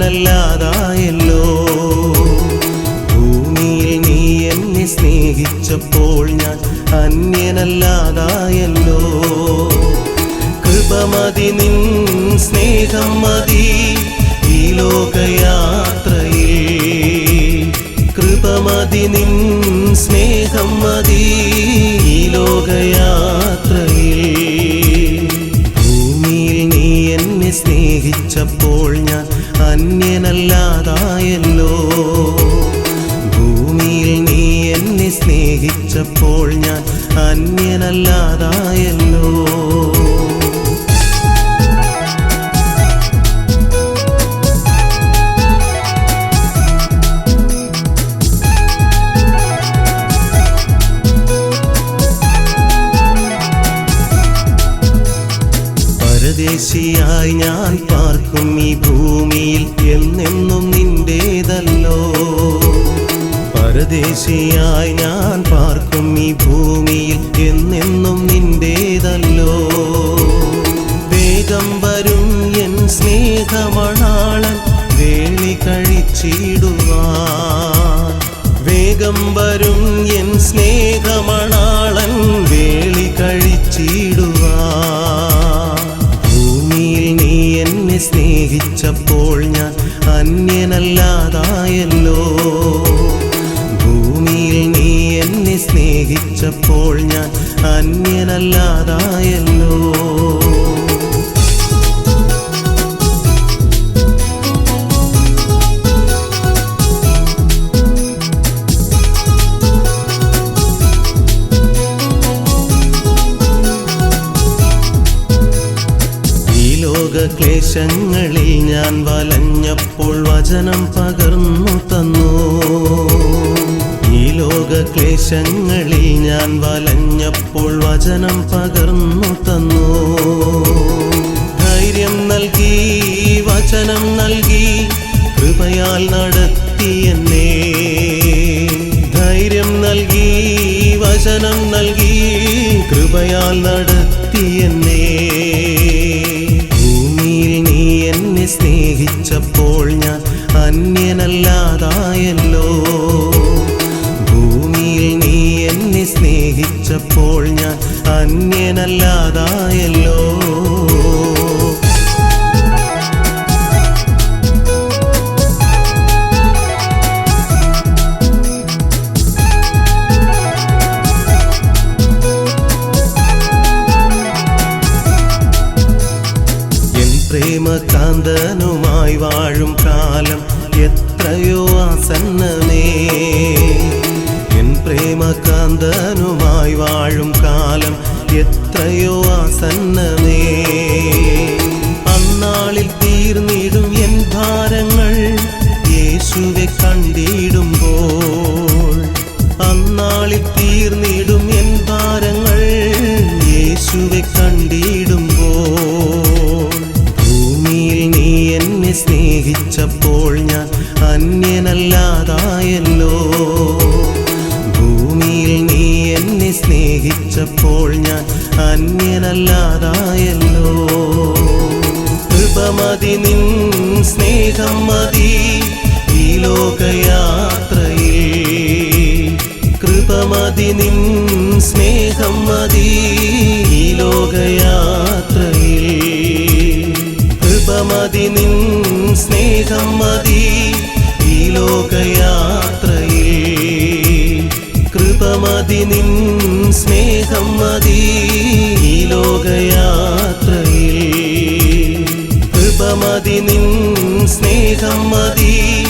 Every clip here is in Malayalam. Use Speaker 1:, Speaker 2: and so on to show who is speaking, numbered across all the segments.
Speaker 1: ഞാൻ ഭൂമിയിൽ നീ എന്നെ സ്നേഹിച്ചപ്പോൾ ഞാൻ അന്യനല്ലാതായല്ലോ. കൃപമതി നിൻ സ്നേഹം മതി ഈ ലോകയാത്രയിൽ. കൃപമതി നിൻ സ്നേഹം മതി ഈ ലോകയാത്രയിൽ. ഭൂമിയിൽ നീ എന്നെ സ്നേഹിച്ചപ്പോൾ അന്യനല്ലാതായല്ലോ. ഭൂമിയിൽ നീ എന്നെ സ്നേഹിച്ചപ്പോൾ ഞാൻ അന്യനല്ലാതായല്ലോ. പരദേശിയായി ഞാൻ എന്നെന്നും നിന്റേതല്ലോ. പരദേശിയായി ഞാൻ പാർക്കും ഈ ഭൂമിയിൽ എന്നെന്നും നിന്റേതല്ലോ. അന്യനല്ലാതായല്ലോ ഭൂമിയിൽ നീ എന്നെ സ്നേഹിച്ചപ്പോൾ ഞാൻ അന്യനല്ലാതായല്ലോ. ക്ലേശങ്ങളിൽ ഞാൻ വലഞ്ഞപ്പോൾ വചനം പകർന്നു തന്നു. ഈ ലോക ക്ലേശങ്ങളിൽ ഞാൻ വലഞ്ഞപ്പോൾ വചനം പകർന്നു തന്നു. ധൈര്യം നൽകി വചനം നൽകി കൃപയാൽ നടത്തി എന്നേ. ധൈര്യം നൽകി വചനം നൽകി കൃപയാൽ നടത്തി എന്നെ. സ്നേഹിച്ചപ്പോൾ ഞാൻ അന്യനല്ലാതായല്ലോ. ഭൂമിയിൽ നീ എന്നെ സ്നേഹിച്ചപ്പോൾ ഞാൻ അന്യനല്ലാതായല്ലോ പ്രേമകാന്തനുമായി വാഴും കാലം എത്രയോ ആസന്നമേ എൻ പ്രേമകാന്തനുമായി വാഴും കാലം എത്രയോ ആസന്നമേ കൃപമതി നിൻ സ്നേഹം മതി ഈ ലോകയാത്രയിൽ. കൃപമതി നിൻ സ്നേഹം മതി ഈ ലോകയാത്രയിൽ. കൃപമതി നിൻ സ്നേഹം മതി ഈ ലോകയാത്രയിൽ. കൃപമതി നിൻ സ്നേഹം മതി ഈ ലോകയാത്രയിൽ കൃപമതി നിൻ സ്നേഹം മതി.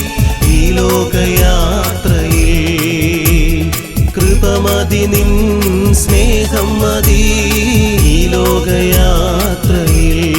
Speaker 1: ഈ ലോകയാത്രയിൽ കൃപമതി നിൻ സ്നേഹം മതി. ഈ ലോകയാത്രയിൽ